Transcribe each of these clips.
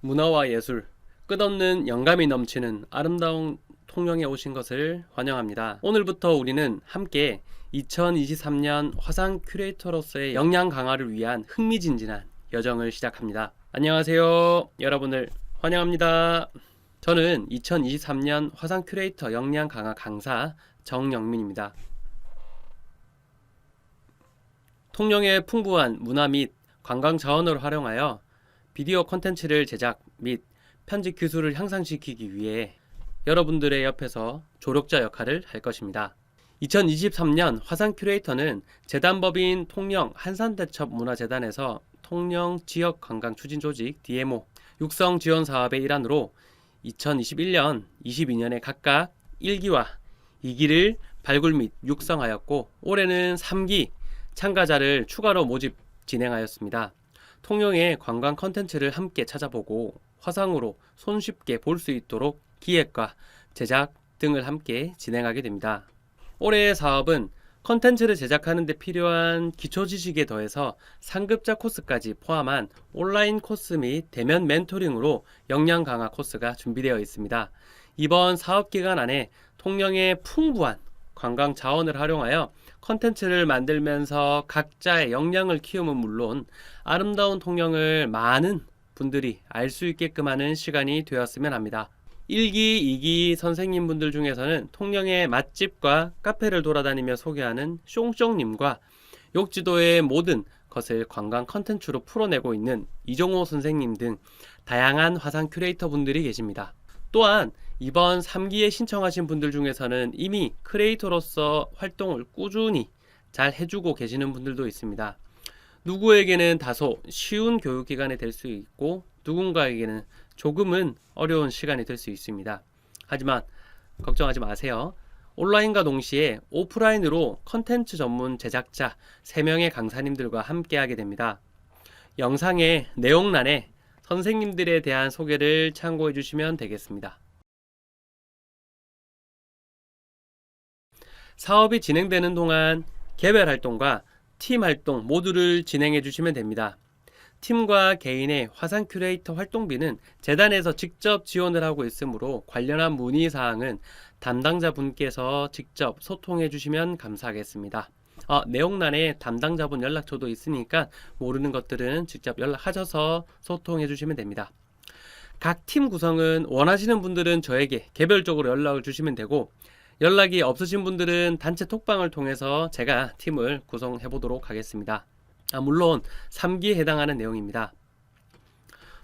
문화와 예술, 끝없는 영감이 넘치는 아름다운 통영에 오신 것을 환영합니다. 오늘부터 우리는 함께 2023년 화상 큐레이터로서의 역량 강화를 위한 흥미진진한 여정을 시작합니다. 안녕하세요. 여러분을 환영합니다. 저는 2023년 화상 큐레이터 역량 강화 강사 정영민입니다. 통영의 풍부한 문화 및 관광 자원을 활용하여 비디오 콘텐츠를 제작 및 편집 기술을 향상시키기 위해 여러분들의 옆에서 조력자 역할을 할 것입니다. 2023년 화상 큐레이터는 재단법인 통영 한산대첩 문화재단에서 통영 지역 관광 추진 조직 DMO 육성 지원 사업의 일환으로 2021년, 22년에 각각 1기와 2기를 발굴 및 육성하였고 올해는 3기 참가자를 추가로 모집 진행하였습니다. 통영의 관광 컨텐츠를 함께 찾아보고 화상으로 손쉽게 볼 수 있도록 기획과 제작 등을 함께 진행하게 됩니다. 올해의 사업은 컨텐츠를 제작하는 데 필요한 기초 지식에 더해서 상급자 코스까지 포함한 온라인 코스 및 대면 멘토링으로 역량 강화 코스가 준비되어 있습니다. 이번 사업 기간 안에 통영의 풍부한 관광 자원을 활용하여 컨텐츠를 만들면서 각자의 역량을 키우면 물론 아름다운 통영을 많은 분들이 알 수 있게끔 하는 시간이 되었으면 합니다. 1기, 2기 선생님분들 중에서는 통영의 맛집과 카페를 돌아다니며 소개하는 숑숑님과 욕지도의 모든 것을 관광 컨텐츠로 풀어내고 있는 이종호 선생님 등 다양한 화상 큐레이터 분들이 계십니다. 또한 이번 3기에 신청하신 분들 중에서는 이미 크리에이터로서 활동을 꾸준히 잘 해주고 계시는 분들도 있습니다. 누구에게는 다소 쉬운 교육기간이 될 수 있고 누군가에게는 조금은 어려운 시간이 될 수 있습니다. 하지만 걱정하지 마세요. 온라인과 동시에 오프라인으로 컨텐츠 전문 제작자 3명의 강사님들과 함께 하게 됩니다. 영상의 내용란에 선생님들에 대한 소개를 참고해 주시면 되겠습니다. 사업이 진행되는 동안 개별 활동과 팀 활동 모두를 진행해 주시면 됩니다. 팀과 개인의 화상 큐레이터 활동비는 재단에서 직접 지원을 하고 있으므로 관련한 문의 사항은 담당자 분께서 직접 소통해 주시면 감사하겠습니다. 어, 내용란에 담당자분 연락처도 있으니까 모르는 것들은 직접 연락하셔서 소통해 주시면 됩니다. 각 팀 구성은 원하시는 분들은 저에게 개별적으로 연락을 주시면 되고 연락이 없으신 분들은 단체 톡방을 통해서 제가 팀을 구성해 보도록 하겠습니다. 아, 물론 3기에 해당하는 내용입니다.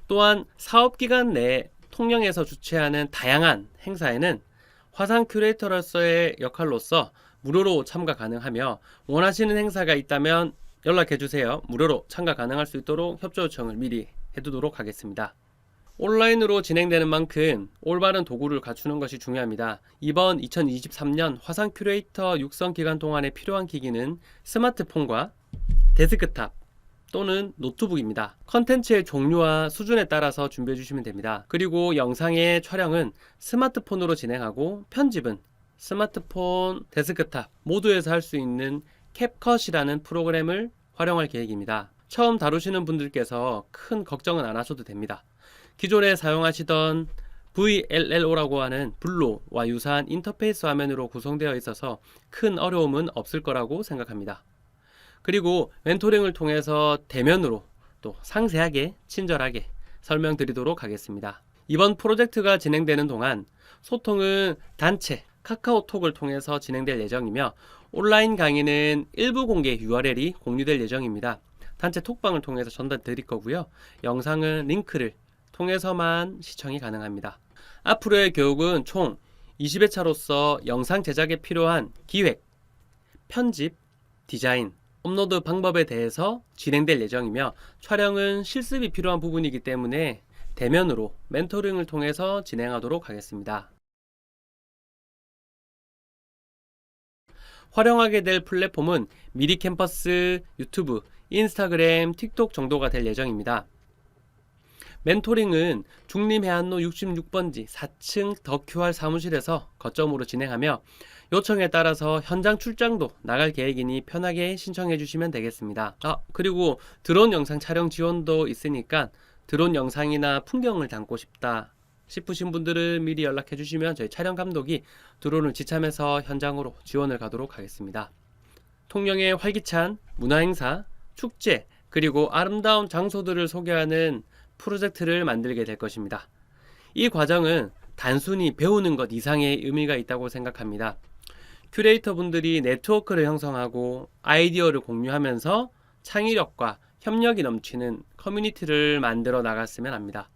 또한 사업 기간 내에 통영에서 주최하는 다양한 행사에는 화상 큐레이터로서의 역할로서 무료로 참가 가능하며 원하시는 행사가 있다면 연락해 주세요. 무료로 참가 가능할 수 있도록 협조 요청을 미리 해두도록 하겠습니다. 온라인으로 진행되는 만큼 올바른 도구를 갖추는 것이 중요합니다. 이번 2023년 화상 큐레이터 육성 기간 동안에 필요한 기기는 스마트폰과 데스크탑 또는 노트북입니다. 컨텐츠의 종류와 수준에 따라서 준비해 주시면 됩니다. 그리고 영상의 촬영은 스마트폰으로 진행하고 편집은 스마트폰, 데스크탑 모두에서 할 수 있는 캡컷이라는 프로그램을 활용할 계획입니다. 처음 다루시는 분들께서 큰 걱정은 안 하셔도 됩니다. 기존에 사용하시던 VLLO라고 하는 블로와 유사한 인터페이스 화면으로 구성되어 있어서 큰 어려움은 없을 거라고 생각합니다. 그리고 멘토링을 통해서 대면으로 또 상세하게 친절하게 설명드리도록 하겠습니다. 이번 프로젝트가 진행되는 동안 소통은 단체 카카오톡을 통해서 진행될 예정이며 온라인 강의는 일부 공개 URL이 공유될 예정입니다. 단체 톡방을 통해서 전달 드릴 거고요. 영상은 링크를 통해서만 시청이 가능합니다. 앞으로의 교육은 총 20회 차로서 영상 제작에 필요한 기획, 편집, 디자인, 업로드 방법에 대해서 진행될 예정이며 촬영은 실습이 필요한 부분이기 때문에 대면으로 멘토링을 통해서 진행하도록 하겠습니다. 활용하게 될 플랫폼은 미리 캠퍼스, 유튜브, 인스타그램, 틱톡 정도가 될 예정입니다. 멘토링은 중림해안로 66번지 4층 더 QR 사무실에서 거점으로 진행하며 요청에 따라서 현장 출장도 나갈 계획이니 편하게 신청해 주시면 되겠습니다. 아, 그리고 드론 영상 촬영 지원도 있으니까 드론 영상이나 풍경을 담고 싶다 싶으신 분들은 미리 연락해 주시면 저희 촬영 감독이 드론을 지참해서 현장으로 지원을 가도록 하겠습니다. 통영의 활기찬 문화행사, 축제, 그리고 아름다운 장소들을 소개하는 프로젝트를 만들게 될 것입니다. 이 과정은 단순히 배우는 것 이상의 의미가 있다고 생각합니다. 큐레이터 분들이 네트워크를 형성하고 아이디어를 공유하면서 창의력과 협력이 넘치는 커뮤니티를 만들어 나갔으면 합니다.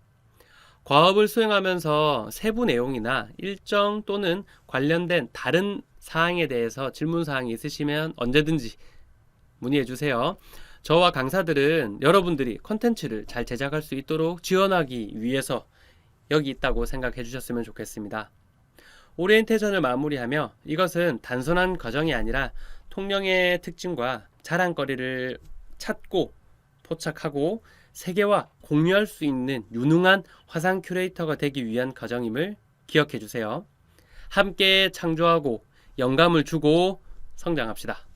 과업을 수행하면서 세부 내용이나 일정 또는 관련된 다른 사항에 대해서 질문 사항이 있으시면 언제든지 문의해 주세요. 저와 강사들은 여러분들이 컨텐츠를 잘 제작할 수 있도록 지원하기 위해서 여기 있다고 생각해 주셨으면 좋겠습니다. 오리엔테이션을 마무리하며 이것은 단순한 과정이 아니라 통영의 특징과 자랑거리를 찾고 포착하고 세계와 공유할 수 있는 유능한 화상 큐레이터가 되기 위한 과정임을 기억해 주세요. 함께 창조하고 영감을 주고 성장합시다.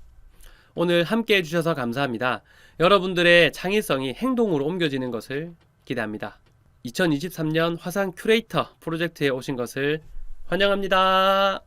오늘 함께 해주셔서 감사합니다. 여러분들의 창의성이 행동으로 옮겨지는 것을 기대합니다. 2023년 화상 큐레이터 프로젝트에 오신 것을 환영합니다.